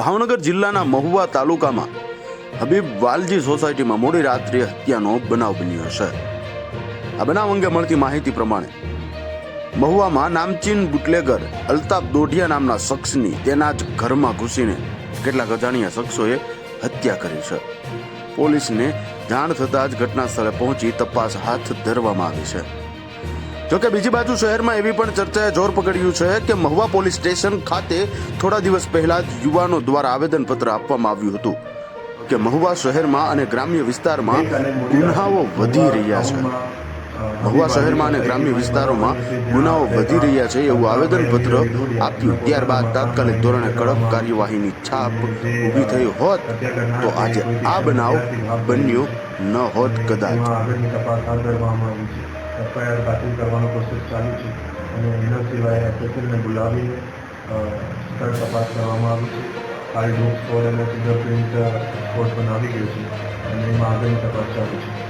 ભાવનગર જિલ્લાના મહુવા તાલુકામાં હબીબ વાલજી સોસાયટીમાં મોડી રાત્રે હત્યાનો બનાવ બન્યો છે. આ બનાવ અંગે મળતી માહિતી પ્રમાણે મહુવામાં નામચીન બુટલેગર અલ્તાફ દોઢિયા નામના શખ્સની તેના જ ઘરમાં ઘૂસીને કેટલાક અજાણ્યા શખ્સોએ હત્યા કરી છે. પોલીસને જાણ થતાં જ ઘટના સ્થળે પહોંચી તપાસ હાથ ધરવામાં આવી છે. જોકે બીજી બાજુ શહેરમાં એવી પણ ચર્ચાએ જોર પકડ્યું છે કે મહુવા પોલીસ સ્ટેશન ખાતે થોડા દિવસ પહેલા જ યુવાનો દ્વારા આવેદનપત્ર આપવામાં આવ્યું હતું કે મહુવા શહેરમાં અને ગ્રામ્ય વિસ્તારમાં ગુન્હાઓ વધી રહ્યા છે. મહુવા શહેરમાં અને ગ્રામ્ય વિસ્તારોમાં ગુનાઓ વધી રહ્યા છે એવું આવેદનપત્ર આપ્યું. ત્યારબાદ તાત્કાલિક ધોરણે કડક કાર્યવાહીની છાપ ઊભી થઈ હોત તો આજે આ બનાવ બન્યો ન હોત કદાચ. એફઆઈઆર દાખલ કરવાનો પ્રોસેસ ચાલુ છે અને એના સિવાય એસએસએલને બોલાવીને સ્થળ તપાસ કરવામાં આવી છે. હાલ સ્કોડ અને ફિંગરપ્રિન્ટ સ્કોડ બનાવી ગયો છે અને એમાં આગળની તપાસ ચાલુ છે.